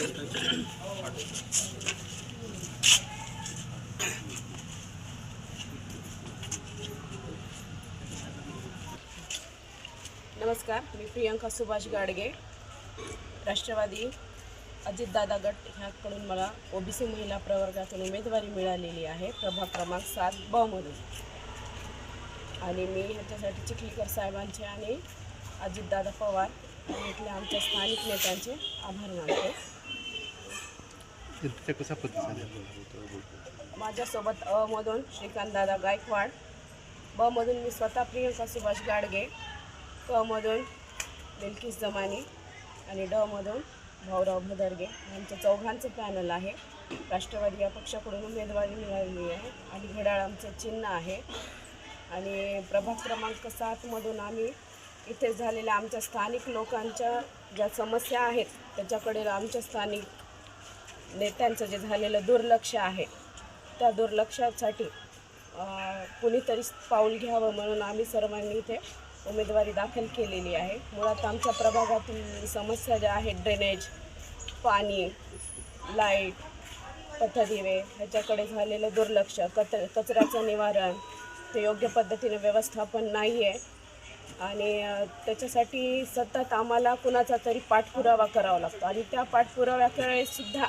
नमस्कार मी प्रियंका सुभाष गाडगे राष्ट्रवादी अजितदादा गट ह्याकडून मला ओबीसी महिला प्रवर्गातून उमेदवारी मिळालेली आहे प्रभाग क्रमांक सात बमधून आणि मी ह्याच्यासाठी चिखलीकर साहेबांचे आणि अजितदादा पवार इथल्या आमच्या स्थानिक नेत्यांचे आभार मानतो. जनतेचा कसा प्रतिसाद आहे माझ्यासोबत अ मधून श्रीकांतदादा गायकवाड ब मधून मी स्वतः प्रियंका सुभाष गाडगे क मधून बिल्किस जमानी आणि ड मधून भाऊराव भदरगे यांचं चौघांचं पॅनल आहे. राष्ट्रवादी या पक्षाकडून उमेदवारी मिळालेली आहे आणि घड्याळ आमचं चिन्ह आहे. आणि प्रभाग क्रमांक सातमधून आम्ही इथे झालेल्या आमच्या स्थानिक लोकांच्या ज्या समस्या आहेत त्याच्याकडे आमच्या स्थानिक म्हणजे नेत्यांचं जे झालेलं दुर्लक्ष आहे त्या दुर्लक्षासाठी कुणीतरी पाऊल घ्यावं म्हणून आम्ही सर्वांनी इथे उमेदवारी दाखल केलेली आहे. मुळात आमच्या प्रभागातील समस्या ज्या आहेत ड्रेनेज पाणी लाइट पथदिवे ह्याच्याकडे झालेलं दुर्लक्ष कच कचऱ्याचं निवारण ते योग्य पद्धतीने व्यवस्थापन नाही आहे आणि त्याच्यासाठी सतत आम्हाला कुणाचा तरी पाठपुरावा करावा लागतो. आणि त्या पाठपुराव्याकडे सुद्धा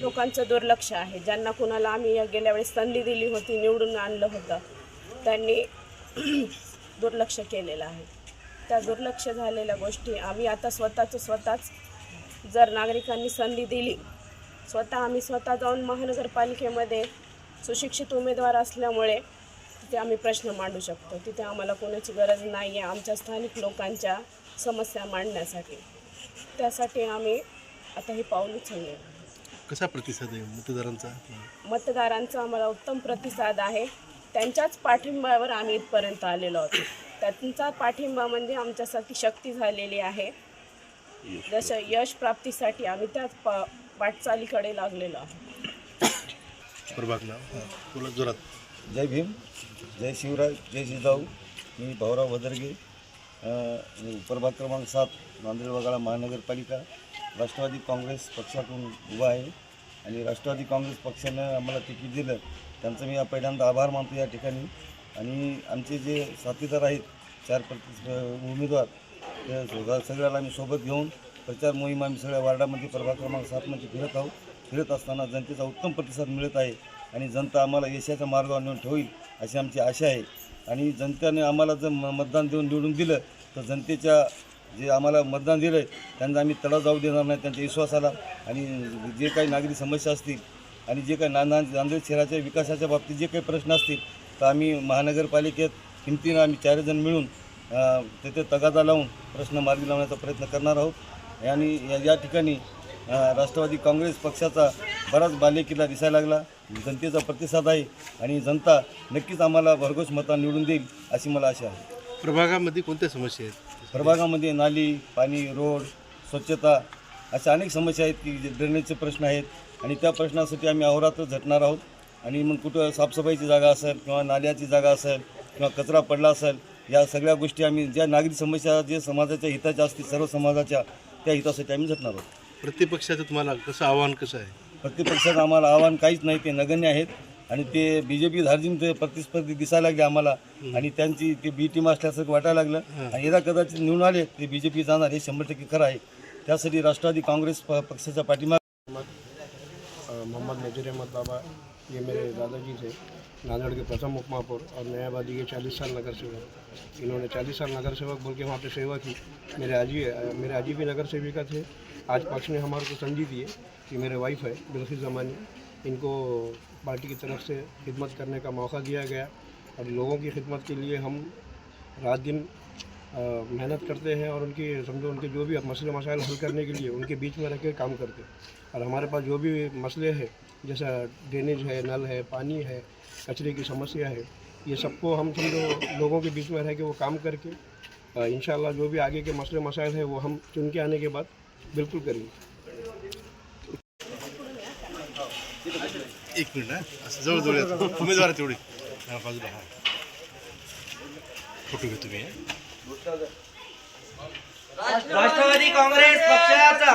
लोकांचं दुर्लक्ष आहे. ज्यांना कुणाला आम्ही गेल्या वेळेस संधी दिली होती निवडून आणलं होतं त्यांनी दुर्लक्ष केलेलं आहे. त्या दुर्लक्ष झालेल्या गोष्टी आम्ही आता स्वतःचं स्वतःच जर नागरिकांनी संधी दिली स्वतः आम्ही स्वतः जाऊन महानगरपालिकेमध्ये सुशिक्षित उमेदवार असल्यामुळे तिथे आम्ही प्रश्न मांडू शकतो. तिथे आम्हाला कोणाची गरज नाही आहे आमच्या स्थानिक लोकांच्या समस्या मांडण्यासाठी. त्यासाठी आम्ही आता हे पाऊल उचलले. कसा प्रतिसाद आहे मतदारांचा? मतदारांचा आम्हाला उत्तम प्रतिसाद आहे. त्यांच्याच पाठिंब्यावर आम्ही इथपर्यंत आलेलो आहोत. त्यांचा पाठिंबा म्हणजे आमच्यासाठी शक्ती झालेली आहे. जसं यश प्राप्तीसाठी आम्ही त्याच पा वाटचालीकडे लागलेलो आहोत. प्रभाग नाव. जोरात. जय भीम जय शिवराज जय जिजाऊ. मी भाऊराव भदरगे अ, प्रभाग क्रमांक सात नांदेड वगाळा महानगरपालिका. राष्ट्रवादी काँग्रेस पक्षातून उभा आहे आणि राष्ट्रवादी काँग्रेस पक्षानं आम्हाला तिकीट दिलं. त्यांचं मी पहिल्यांदा आभार मानतो या ठिकाणी. आणि आमचे जे साथीदार आहेत चार प्रति उमेदवार सगळ्याला आम्ही सोबत घेऊन प्रचार मोहीम आम्ही सगळ्या वार्डामध्ये प्रभाग क्रमांक सातमध्ये फिरत आहोत. फिरत असताना जनतेचा उत्तम प्रतिसाद मिळत आहे. आणि जनता आम्हाला यशाच्या मार्गावर नेऊन ठेवील अशी आमची आशा आहे. आणि जनतेने आम्हाला जर म मतदान देऊन निवडून दिलं तर जनतेच्या जे आम्हाला मतदान दिलं आहे त्यांना आम्ही तडा जाऊ देणार नाही त्यांच्या विश्वासाला. आणि जे काही नागरी समस्या असतील आणि जे काही नांदा नांदेड शहराच्या विकासाच्या बाबतीत जे काही प्रश्न असतील तर आम्ही महानगरपालिकेत हिमतीनं आम्ही चारजण मिळून तेथे तगादा लावून प्रश्न मार्गी लावण्याचा प्रयत्न करणार आहोत. आणि या- या ठिकाणी राष्ट्रवादी काँग्रेस पक्षाचा बराच बालेकिल्ला दिसायला लागला. जनतेचा प्रतिसाद आहे आणि जनता नक्कीच आम्हाला भरघोस मता निवडून देईल अशी मला आशा आहे. प्रभागामध्ये कोणत्या समस्या आहेत? प्रभागामध्ये नाली पाणी रोड स्वच्छता अशा अनेक समस्या आहेत की जे ड्रेनेजचे प्रश्न आहेत आणि त्या प्रश्नासाठी आम्ही अहोरात्र झटणार आहोत. आणि मग कुठं साफसफाईची जागा असेल किंवा नाल्याची जागा असेल किंवा कचरा पडला असेल या सगळ्या गोष्टी आम्ही ज्या नागरी समस्या जे समाजाच्या हिताच्या असतील सर्व समाजाच्या त्या हितासाठी आम्ही झटणार आहोत. प्रत्येक पक्षाचं तुम्हाला कसं आव्हान कसं आहे? प्रतिपक्षात आम्हाला आव्हान काहीच नाही ते नगण्य आहेत. आणि ते बी जे पी धार्जिन ते प्रतिस्पर्धी दिसायला लागले आम्हाला. आणि त्यांची ते बी टीम असल्यासारखं वाटायला लागलं. आणि यदा कदाचित निवडून आले ते बी जे पी जाणार हे शंभर टक्के खरं आहे. त्यासाठी राष्ट्रवादी काँग्रेस प- पक्षाच्या पाठिंबा मोहम्मद नजीर अहमद बाबा ये मेरे दादाजी थे, नांदेड़ के प्रथम उप महापौर और नयाबादी के चालीस साल नगर सेवक। इन्होंने चालीस साल नगर सेवक बोल के वहाँ पर सेवा की। मेरे आजी मेरे आजी भी नगर सेविका थे। आज पक्ष ने हमारे को संधि दिए कि मेरे वाइफ है बिल्किस जमानी। इनको पार्टी की तरफ़ से खिदमत करने का मौका दिया गया। और लोगों की खिदमत के लिए हम रात दिन मेहनत करते हैं और उनकी, समझो उनके जो भी मसले मसाइल हल करने के लिए उनके बीच में रह के काम करते हैं। और हमारे पास जो भी मसले हैं जैसा ड्रेनेज है नल है पानी है कचरे की समस्या है ये सबको हम समझो लोगों के बीच में रह के वो काम करके इन इंशाल्लाह जो भी आगे के मसले मसाइल है वो हम चुन के आने के बाद बिल्कुल करेंगे। एक मिनिट उमेदवार तेवढी बाजूला हाँ फ़ोटो घेतो मी राष्ट्रवादी काँग्रेस पक्षाचा।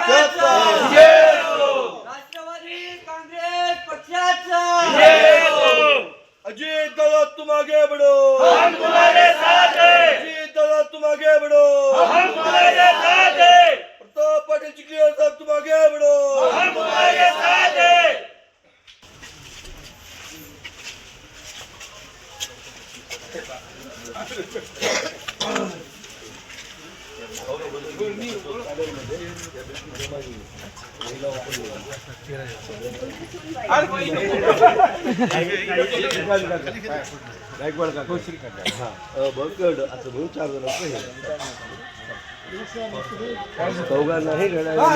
गायकवाड का कौशल काका बघड असं म्हणून चार जण असं चौघा नाही घडायला